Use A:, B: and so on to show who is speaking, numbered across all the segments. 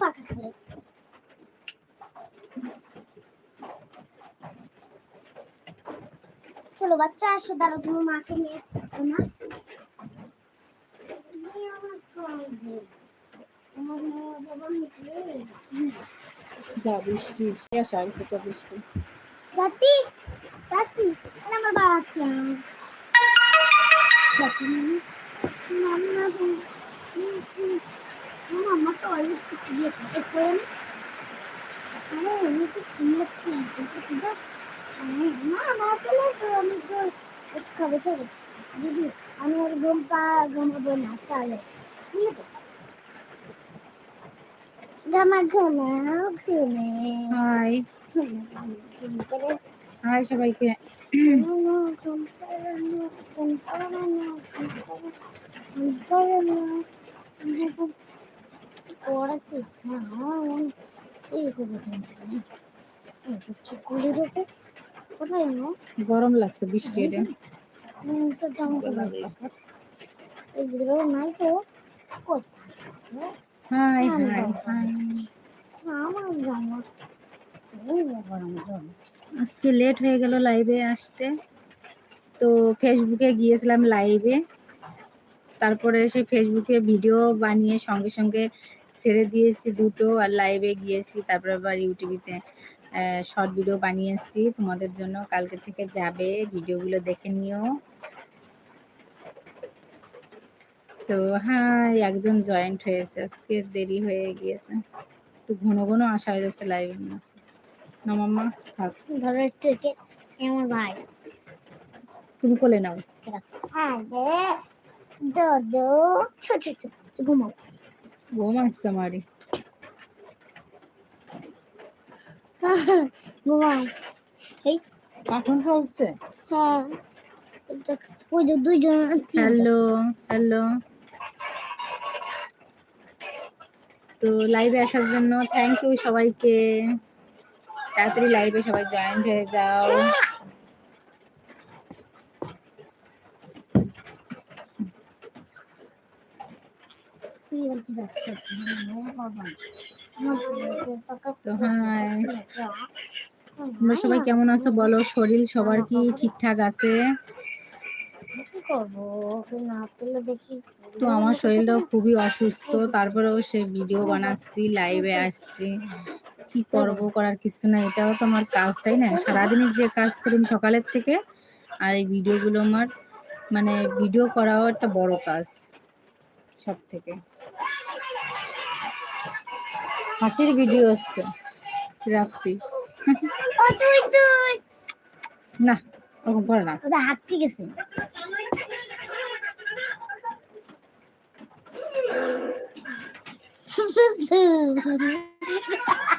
A: পাখা ছেড়ে চলো বাচ্চা আসো দাঁড়ো তুমি মাকে নিয়ে এসছো না তুমি আমার কাঁদবে। আমার মা বাবা মিটলে
B: যা বৃষ্টি শেষ আর থেকে বৃষ্টি
A: সাথী সাথী এটা আমার তো অনেক কিছু দিয়ে থাকে ফোন আরে আমি তো শুনলাম না না চলে তো আমি তো খাবে চলে দিদি আমি আর ঘুম পা ঘুমাবো না চলে ঠিক আছে ঘামা ঘুমে ঘুমে করে
B: হাই সবাইকে। গরম লাগছে বৃষ্টি এটা
A: নাই তো
B: হাই হাই হাই।
A: আমার জানো গরম গরম
B: আজকে লেট হয়ে গেল লাইভে আসতে। তো ফেসবুকে গিয়েছিলাম লাইভে তারপরে সেই ফেসবুকে ভিডিও বানিয়ে সঙ্গে সঙ্গে ছেড়ে দিয়েছি দুটো আর লাইভে গিয়েছি। তারপরে আবার ইউটিউবেতে শর্ট ভিডিও বানিয়েছি তোমাদের জন্য কালকে থেকে যাবে। ভিডিওগুলো দেখে নিও। তো হ্যাঁ একজন জয়েন্ট হয়েছে। আজকে দেরি হয়ে গিয়েছে। একটু ঘন ঘন আসা হয়ে যাচ্ছে লাইভে না মাম্মা থাক।
A: ধরো একটু একে আমার ভাই।
B: তুমি কোলে নাও।
A: হ্যাঁ দে ছোট ছোট ঘুমাও।
B: ঘুম আসছে আমারই।
A: ঘুমাও এই।
B: কার্টুন চলছে?
A: হ্যাঁ। ওই যে দুইজন
B: হ্যালো হ্যালো। তো লাইভে আসার জন্য থ্যাংক ইউ সবাইকে। তাড়াতাড়ি লাইভে সবাই জয়েন হয়ে যাও। তোমরা সবাই কেমন আছো বলো? শরীর সবার কি ঠিকঠাক আছে? তো আমার শরীরটাও খুবই অসুস্থ, তারপরেও সে ভিডিও বানাচ্ছি লাইভে আসছি। কি করব করার কিছু না এটাও তো আমার কাজ তাই না? সারাদিনই যে কাজ করি সকালের থেকে আর এই ভিডিওগুলো আমার মানে ভিডিও করাও একটা বড় কাজ সব থেকে হাসির ভিডিও হচ্ছে রাত্রি।
A: ও তুই তুই।
B: না ওরকম করে না।
A: হাত ঠিক আছে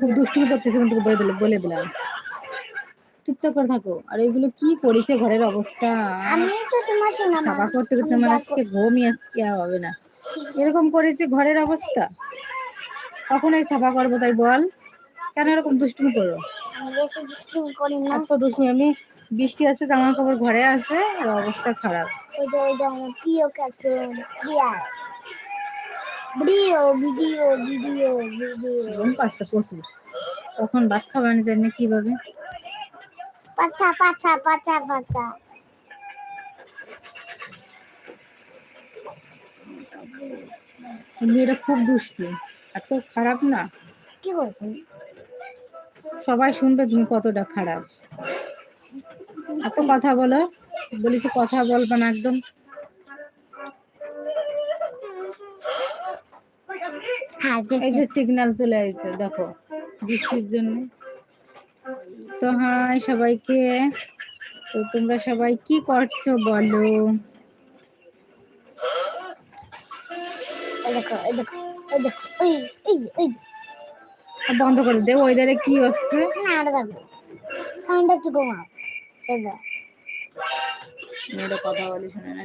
B: খুব দুষ্টুমি করতেছে কিন্তু বলে দিল বলে দিলাম। চুপচাপ করে থাকো। আর এগুলো কি করেছে ঘরের অবস্থা?
A: আমি তো তোমার শোনা মা
B: সাফা করতে করতে আমার আজকে ঘুমই আজকে হবে না। এরকম করেছে ঘরের অবস্থা? কখন এই সাফা করব তাই বল। কেন এরকম দুষ্টুমি করো?
A: দুষ্টুমি
B: এত দুষ্টুমি আমি বৃষ্টি আছে জামা কাপড় ঘরে আছে আর অবস্থা খারাপ।
A: ওই যে ওই যে আমার প্রিয় cartoon video video video video
B: ঘুম পাচ্ছে প্রচুর। কখন ভাত খাবানি জানি কীভাবে।
A: পাছা পাছা পাছা পাছা।
B: কিন্তু এটা খুব দুষ্টু। এত খারাপ না।
A: কি করছেন
B: সবাই শুনবে তুমি কতটা খারাপ। এত কথা বলো। বলেছি কথা বলবে না একদম। এই যে সিগন্যাল চলে আসছে দেখো বৃষ্টির জন্য। তো হাই সবাইকে তো তোমরা সবাই কি করছ বলো?
A: এই দেখো এই দেখো এই দেখো ওই এই যে এই যে।
B: বন্ধ করে দে ওয়েদারে কি হচ্ছে?
A: একটু কমাও
B: কথা বলে শুনে না।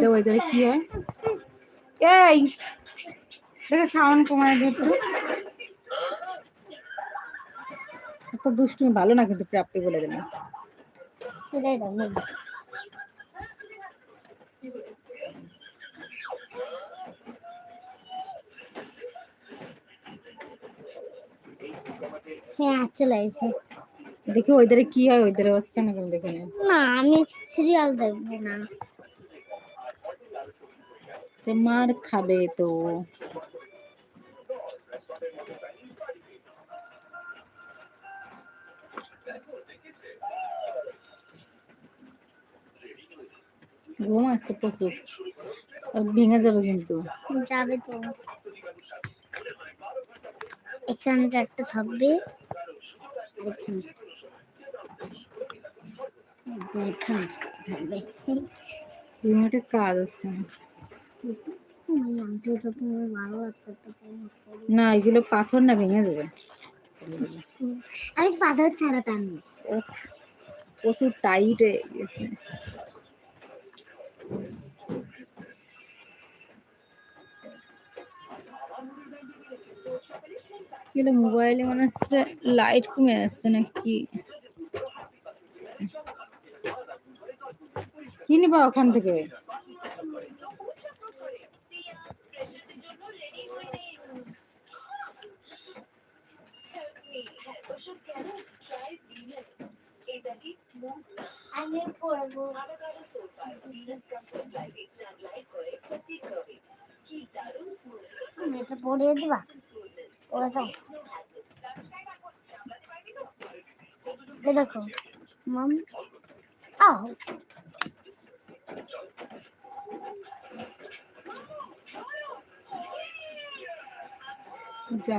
B: কি হয়? এই দেখে সাউন্ড কমায় দে একটু। এত দুষ্টুমি ভালো না কিন্তু প্রাপ্তি বলে দিলাম।
A: হ্যাঁ চলে
B: দেখি ওইদারে কি হয় ওইদারে হচ্ছে না কেন দেখে না।
A: আমি সিরিয়াল দেখব না।
B: তো মার খাবে তো। ঘুম আসছে প্রচুর। ভেঙে যাবে কিন্তু।
A: যাবে তো। এখানটা একটা থাকবে। এখানটা থাকবে।
B: কাজ আছে। না এগুলো পাথর না ভেঙে যাবে
A: আমি পাথর ছাড়াতাম না।
B: প্রচুর টাইট হয়ে গেছে। কিলো মোবাইলে মনে হচ্ছে লাইট কমে আসছে নাকি? কি নিবা ওখান থেকে?
A: আমি পড়ব এটা দিবা পড়ে দাও দেখো মাম। আও
B: যা।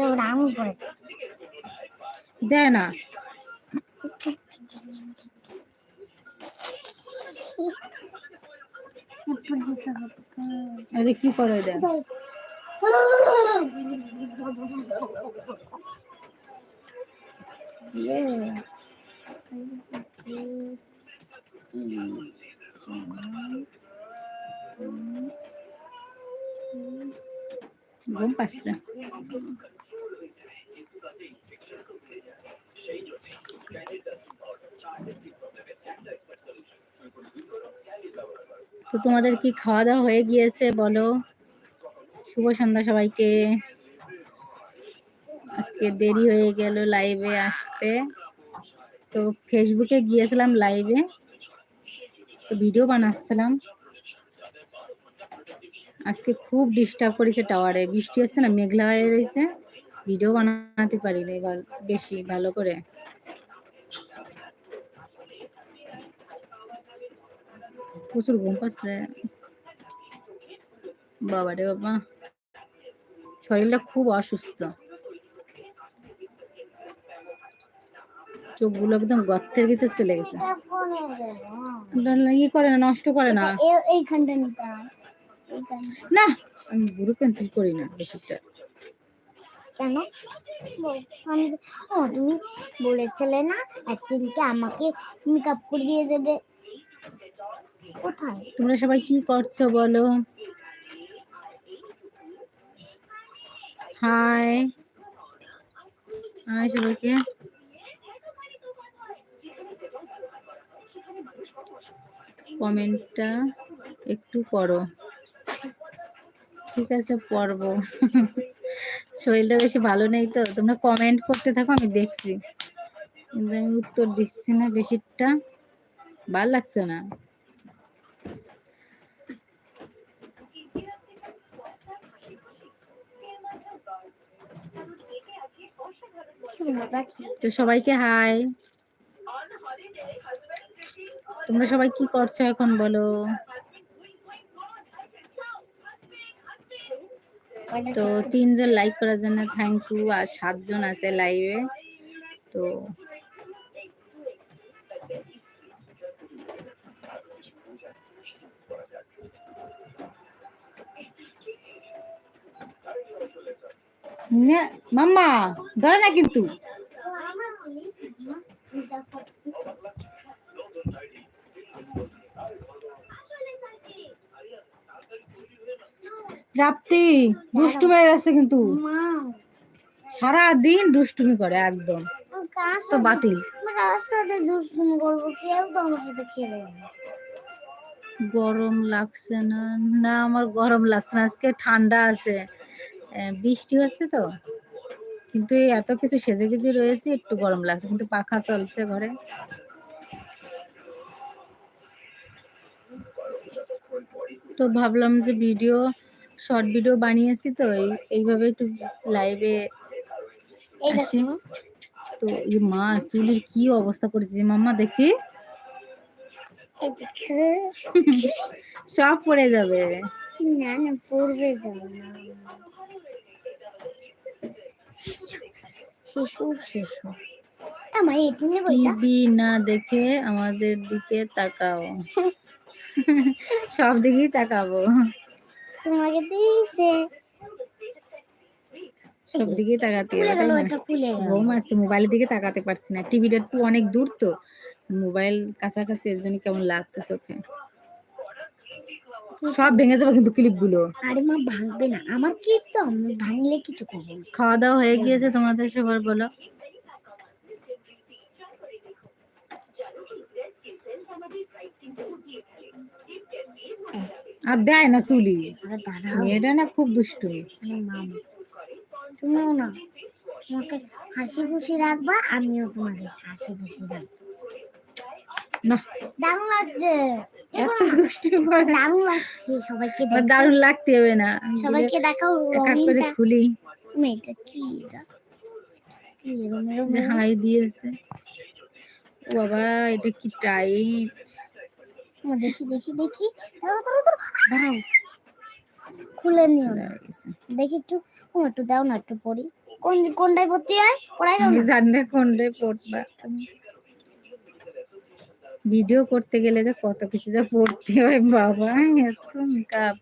A: তো আঙুল পড়ে
B: দেয় না। আরে কি করে দিয়ে? ঘুম পাচ্ছে। তো তোমাদের কি খাওয়া দাওয়া হয়ে গিয়েছে? বলো। শুভ সন্ধ্যা সবাইকে। আজকে দেরি হয়ে গেল লাইভে আসতে। তো ফেসবুকে গিয়েছিলাম লাইভে তো ভিডিও বানাচ্ছিলাম। আজকে খুব ডিস্টার্ব করেছে টাওয়ারে বৃষ্টি হচ্ছে না, মেঘলা হয়ে রয়েছে। ভিডিও বানাতে পারিনি বেশি, ভালো করে। প্রচুর ঘুম পাচ্ছে। বাবা রে বাবা। শরীরটা খুব অসুস্থ। চোখগুলো একদম গর্তের ভিতর চলে গেছে। ইয়ে করে না নষ্ট করে না। না আমি বুড়ো পেন্সিল করি না বেশিটা।
A: কেন? ও তুমি বলেছিলে না একদিনকে আমাকে মেকআপ করিয়ে দেবে। কোথায়?
B: তোমরা সবাই কি করছ বলো? হাই হাই সবাইকে। কমেন্টটা একটু করো। ঠিক আছে, পড়ব। শরীরটা বেশি ভালো নেই তো, তোমরা কমেন্ট করতে থাকো, আমি দেখছি। কিন্তু আমি উত্তর দিচ্ছি না বেশিরটা ভালো লাগছে না
A: কি মজা কি
B: তো সবাইকে হাই। তোমরা সবাই কি করছ এখন বলো? তো তিনজন লাইক করার জন্য থ্যাংক ইউ আর সাতজন আছে লাইভে তো মাম্মা, ধরে না কিন্তু। দুষ্টুমি কিন্তু। দুষ্টুমি করে, একদম। তো বাতিল। গরম লাগছে না। না, আমার গরম লাগছে না। আজকে ঠান্ডা আছে। বৃষ্টি হচ্ছে তো। কিন্তু এত কিছু সেজে গুজে রয়েছে একটু গরম লাগছে কিন্তু পাখা চলছে ঘরে। তো ভাবলাম যে ভিডিও শর্ট ভিডিও বানিয়েছি তো এইভাবে একটু লাইভে আসি। তো এই মা চুলের কি অবস্থা করেছে মাম্মা দেখি। সব পড়ে যাবে।
A: না না পড়বে যাবে না। শিশু শিশু। আমার এটি নেব
B: টিভি না দেখে আমাদের দিকে তাকাও। সব দিকেই তাকাবো।
A: তোমাকে দিয়েছে।
B: সব দিকেই তাকাতে ঘুম মোবাইলের দিকে তাকাতে পারছি না। টিভিটা একটু অনেক দূর তো। মোবাইল কাছাকাছি এর জন্য কেমন লাগছে চোখে? সব ভেঙে যাবে কিন্তু ক্লিপগুলো
A: আরে মা ভাঙবে না। আমার কি তো আমি ভাঙলে কিছু করব।
B: খাওয়া দাওয়া হয়ে গিয়েছে তোমাদের সবার বলো। আর দেয় না চুলি। মেয়েটা না খুব দুষ্টু।
A: তুমিও না তোমাকে হাসি খুশি রাখবা আমিও তোমাকে হাসি খুশি রাখব।
B: না।
A: দারুণ লাগছে।
B: এত দুষ্টু করে।
A: দারুণ লাগছে সবাইকে
B: দারুণ লাগতে হবে না।
A: সবাইকে দেখাও
B: এক করে খুলি।
A: মেয়েটা কি এটা?
B: হাই দিয়েছে। বাবা এটা কি টাইট
A: দেখি দেখি দেখি। দাঁড়াও খুলে নিও। দেখি একটু। একটু দাও না একটু পড়ি কোন কোনটায় ভর্তি হয়? পড়াই দাও না।
B: জানি না কোনটা পড়বা। ভিডিও করতে গেলে যে কত কিছু যা পড়তে হয় বাবা এত মেকআপ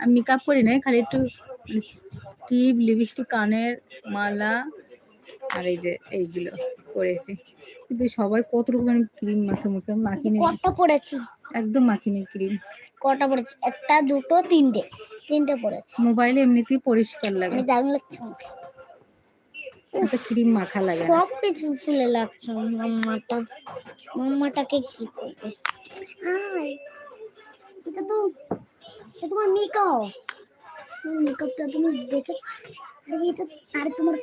B: আমি মেকআপ করি না খালি একটু টিপ লিপস্টিক কানের মালা আর এই যে এইগুলো করেছি। কিন্তু সবাই কত রকমের ক্রিম মাখে মুখে মাখিনি।
A: কটা পড়েছি?
B: একদম মাখিনি ক্রিম
A: কটা পড়েছি? একটা দুটো তিনটে তিনটে পড়েছি।
B: মোবাইলে এমনিতেই পরিষ্কার লাগে।
A: আমি দারুণ লাগছে আমাকে
B: ক্রিম মাখা লাগে
A: সব কিছু ফুলে লাগছে মাম্মাটা। মাম্মাটাকে কি করবে? এটা তো এটা তোমার মেকআপ মেকআপটা তুমি দেখে আরে এটা আরে তোমার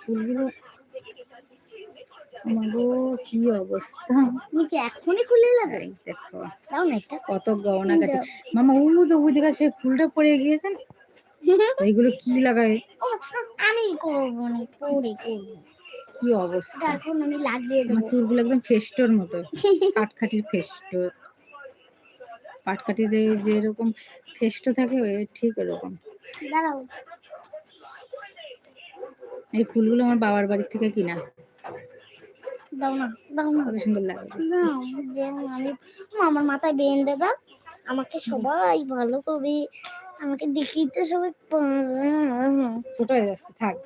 B: ফুলগুলো। আমাগো কি অবস্থা?
A: তুমি কি এখনই খুলে
B: এই দেখো
A: দাও না এটা।
B: কত গহনা কাটে। মামা ও যে ওই জায়গায় সে ফুলটা পড়ে গিয়েছে না এইগুলো কি লাগায়?
A: ও আমি করব না পরে করব।
B: কি অবস্থা?
A: এখন আমি লাগিয়ে দেবো।
B: চুলগুলো একদম ফেস্টোর মতো। পাটকাঠির ফেস্টো পাটকাঠি যে যেরকম ফেস্টো থাকে ঠিক ওরকম।
A: দাঁড়াও।
B: এই ফুলগুলো আমার বাবার বাড়ি থেকে কিনা।
A: দাও না দাও না।
B: কত সুন্দর লাগে।
A: দাও না, আমি আমার মাথায় বেঁধে দাও। আমাকে সবাই ভালো করবে আমাকে দেখিতে সবাই
B: ছোট হয়ে যাচ্ছে থাক।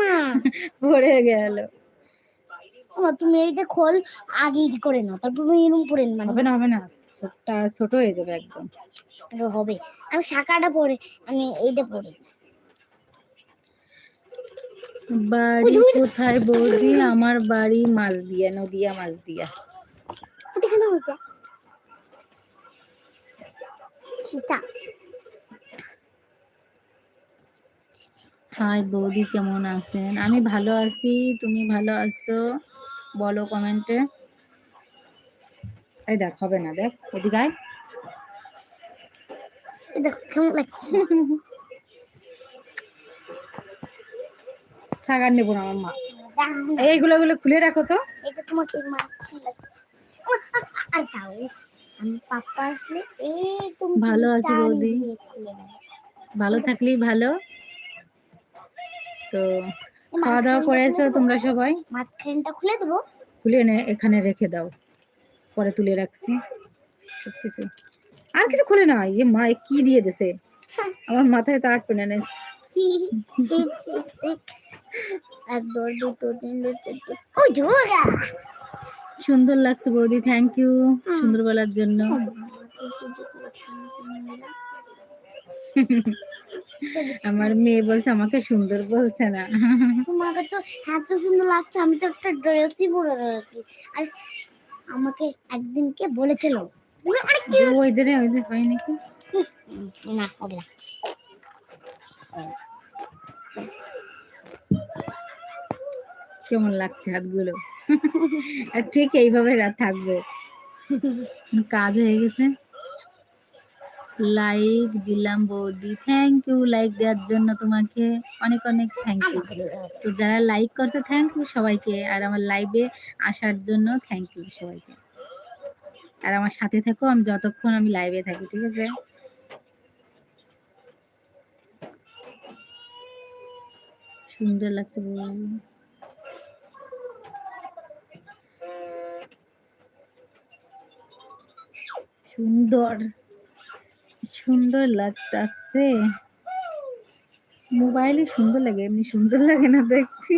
A: না।
B: পড়ে গেল।
A: ও তুমি এইটা খোল আগে করে নাও তারপর এরকম পরে মানে
B: হবে না হবে না। ছোটটা ছোট হয়ে যাবে একদম।
A: হবে। আমি শাখাটা পরে আমি এইটা পরে
B: বাড়ি কোথায় বৌদি? আমার বাড়ি মাছ দিয়া নদিয়া মাছ দিয়া
A: চিতা
B: হাই বৌদি কেমন আছেন? আমি ভালো আছি তুমি ভালো আছো? বলো কমেন্টে এই দেখ হবে না দেখ।
A: এই কেমন লাগছে?
B: নেব না আমার মা। এইগুলো গুলো খুলে রাখো তো।
A: এটা তোমাকে মাছি লাগছে। আর দাও আমি পাপা আসলে এই তুমি
B: ভালো আছি বৌদি। ভালো থাকলেই ভালো। তো খাওয়া দাওয়া করেছ তোমরা সবাই?
A: মাঝখানটা খুলে দেবো।
B: খুলে এনে এখানে রেখে দাও। পরে তুলে রাখছি। সব কিছু আর কিছু খুলে না। ইয়ে মা এ কি দিয়ে দেছে? আমার মাথায় তো আটবে না নে।
A: এক দুটো ও যোগা
B: সুন্দর লাগছে বৌদি থ্যাংক ইউ সুন্দর বলার জন্য। আমার মেয়ে বলছে আমাকে সুন্দর বলছে না।
A: তোমাকে তো এত সুন্দর লাগছে আমি তো একটা ড্রেসই পরে রয়েছি। আর আমাকে একদিনকে বলেছিল? তুমি অনেক
B: ওইদের ওইদের নাকি?
A: না ওগুলা
B: কেমন লাগছে হাতগুলো? ঠিক এইভাবে রা- থাকব। কাজ হয়ে গেছে। লাইক দিলাম বৌদি। থ্যাংক ইউ লাইক দেওয়ার জন্য তোমাকে অনেক অনেক থ্যাংক ইউ তো যারা লাইক করছে থ্যাংক ইউ সবাইকে। আর আমার লাইভে আসার জন্য থ্যাংক ইউ সবাইকে। আর আমার সাথে থেকো আমি যতক্ষণ আমি লাইভে থাকি ঠিক আছে? সুন্দর লাগছে বৌদি। সুন্দর। সুন্দর লাগতাছে। মোবাইলে সুন্দর লাগে, এমনি সুন্দর লাগে না দেখতে।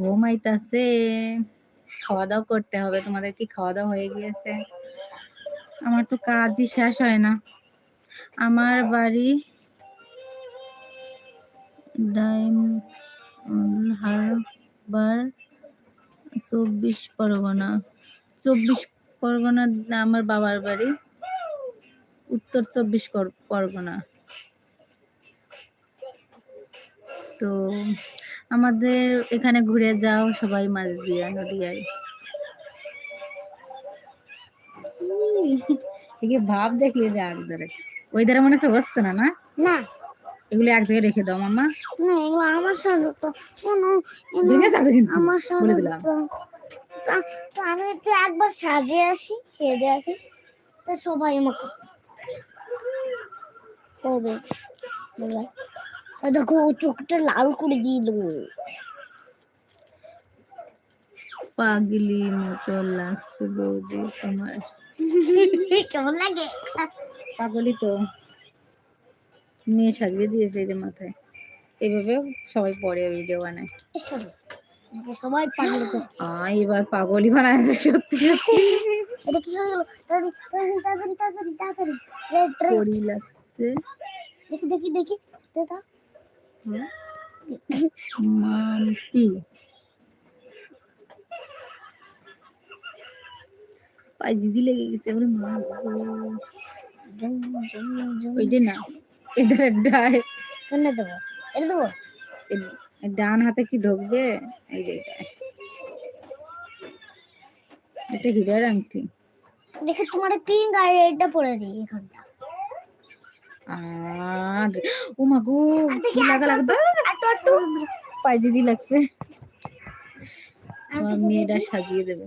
B: ঘুমাইতাছে। খাওয়া দাওয়া করতে হবে, তোমাদের কি খাওয়া দাওয়া হয়ে গিয়েছে? আমার তো কাজই শেষ হয় না। আমার বাড়ি ডাইম হারবার, চব্বিশ পরগনা। চব্বিশ পরগনা আমার বাবার বাড়ি। উত্তর চব্বিশ পরগনা। তো আমাদের এখানে ঘুরে যাও সবাই মাছ দিয়া নদিয়ায়। একে ভাব দেখলে রাগ ধরে। ওই ধারে মনে হচ্ছে হচ্ছে না না?
A: না।
B: এগুলো এক জায়গায় রেখে দাও মামা
A: না এগুলো আমার সাথে তো
B: ভেঙে যাবে কিন্তু।
A: আমার সাথে তো আমি একটু একবার সাজে আসি সেজে আসি। তো সবাই আমাকে "ও দেখো ও চোখটা লাল করে দিল
B: পাগলি মতো লাগছে বৌদি তোমার।
A: কেমন লাগে?
B: পাগলি তো নিয়ে সাজিয়ে দিয়েছে এই যে মাথায়। এইভাবে সবাই পরে ভিডিও বানায়।
A: সবাই পাগল করছে
B: এবার পাগলি বানাইছে সত্যি সত্যি
A: এটা কি হয়ে গেল তাড়াতাড়ি তাড়াতাড়ি তাড়াতাড়ি তাড়াতাড়ি রেড রেড
B: লাগছে
A: দেখি দেখি দেখি দেখা
B: মাম্পি পাই জিজি লেগে গেছে ওরে মা। ওইটা না এদের ডায়
A: কোনটা দেবো এটা দেবো
B: ডান হাতে কি ঢুকবে? এই যে এটা। এটা হীরার আংটি।
A: দেখে তোমার পিঙ্ক আর রেডটা পরে দিই এখানটা।
B: আর ও মা গো কি লাগা লাগবে পাই জিজি লাগছে। আমার মেয়েটা সাজিয়ে দেবে।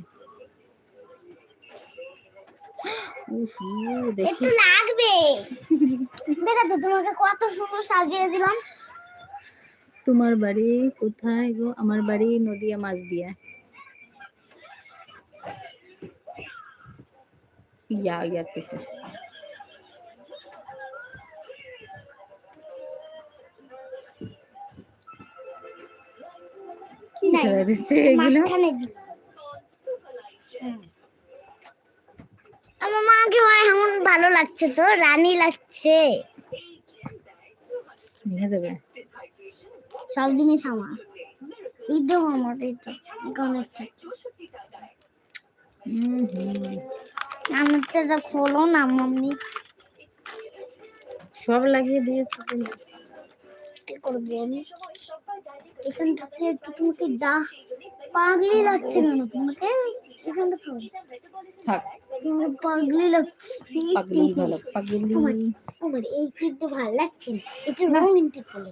B: উফ, দেখি।
A: একটু লাগবে। দেখাচ্ছ তোমাকে কত সুন্দর সাজিয়ে দিলাম।
B: তোমার বাড়ি কোথায় গো? আমার বাড়ি নদিয়া মাছ দিয়া ইয়া ইয়াতেছে কি সারা দিচ্ছে এগুলো?
A: আমার মাকে এমন ভালো লাগছে তো রানী লাগছে।
B: যাবে।
A: সব জিনিস আমার। এই আমার।
B: হুম হুম
A: আমারটা খোলো না মাম্মি।
B: সব লাগিয়ে দিয়েছে।
A: কি করব আমি? এখান থেকে একটু তোমাকে ডা পাগলি লাগছে কেন তোমাকে? এখানটা থাকো।
B: থাক।
A: তোমাকে পাগলি লাগছে।
B: পাগলি ভালো পাগলি।
A: আমার এই টিপটা ভালো লাগছে না। এটা রঙিন টিপ বলে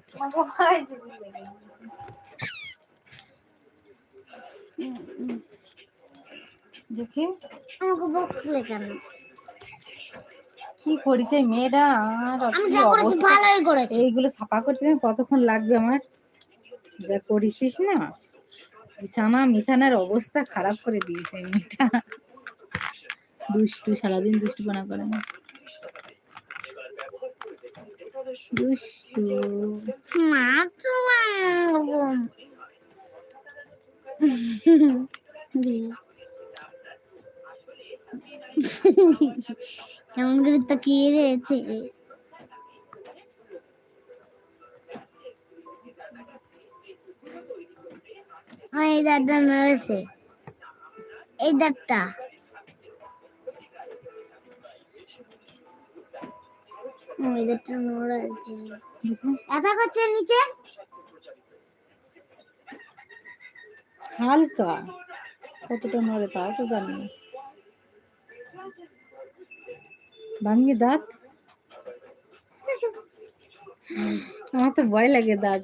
B: দেখে।
A: আমাকে বকলে কেন?
B: কি করিস এই মেয়েটা।
A: ভালোই করেছি।
B: এইগুলো ছাপা করতে কতক্ষণ লাগবে আমার? যা করেছিস না? বিছানা মিছানার অবস্থা খারাপ করে দিয়েছে মেয়েটা। দুষ্টু সারাদিন দুষ্টুপনা করে দুষ্টু
A: কেমন করে তাকিয়ে রয়েছে এই দাঁতটা নড়েছে। এই দাঁতটা। ব্যথা করছে নিচে
B: হালকা। কতটা নড়ে তাও তো জানি না। ভাঙিয়ে দাঁত? আমার তো ভয় লাগে দাঁত।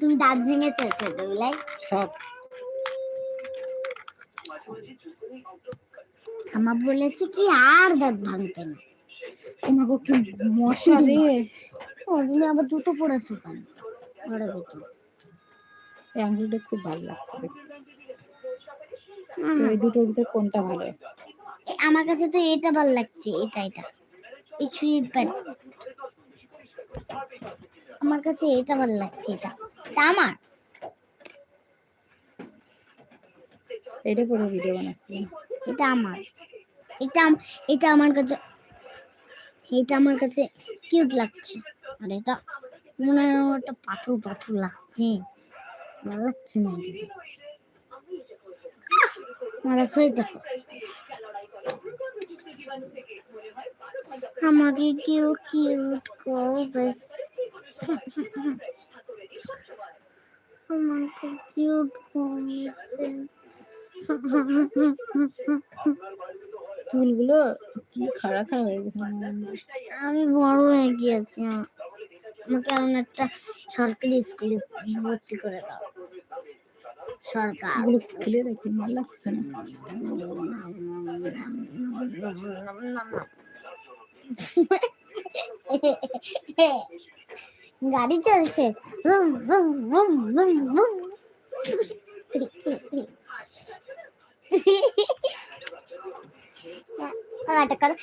A: তুমি দাঁত ভেঙেছো ছোটবেলায়?
B: সব।
A: আমার বলেছে কি আর দাঁত ভাঙবে না।
B: তোমাকে কি মশা রে।
A: ও তুমি আবার জুতো পরেছো কেন? ঘরে ভেতর
B: এই আঙ্গুলটা খুব ভালো লাগছে এই দুটোর ভিতর কোনটা ভালো?
A: আমার কাছে তো এটা ভালো লাগছে এটা এটা। এই সুইপার আমার কাছে এটা ভালো লাগছে এটা। এটা আমার।
B: এটা করে ভিডিও বানাচ্ছি।
A: এটা আমার। এটা এটা আমার কাছে এটা আমার কাছে কিউট লাগছে। আর এটা মনে হয় একটা পাথর পাথর লাগছে। ভালো লাগছে না এটা দেখো দেখো। আমাকে কেউ কিউট করবে আমাকে কিউট করবে
B: চুলগুলো কি খাড়া খাড়া হয়ে গেছে
A: আমি বড় হয়ে গিয়েছি। আমাকে এমন একটা সরকারি স্কুলে ভর্তি করে দাও। সরকার।
B: খুলে রাখি ভালো লাগছে না?
A: গাড়ি চলছে। বুম, বুম, বুম, বুম, বুম। হাঁটা করো।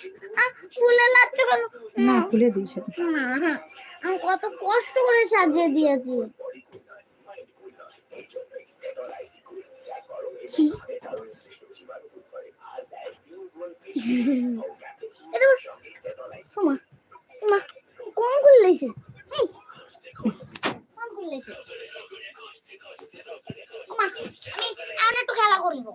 A: ফুলে লাগছে কেন?
B: না খুলে দিস
A: না, হ্যাঁ, আমি কত কষ্ট করে সাজিয়ে দিয়েছি। এই, কম করলেছে আমি একটু খেলা করব।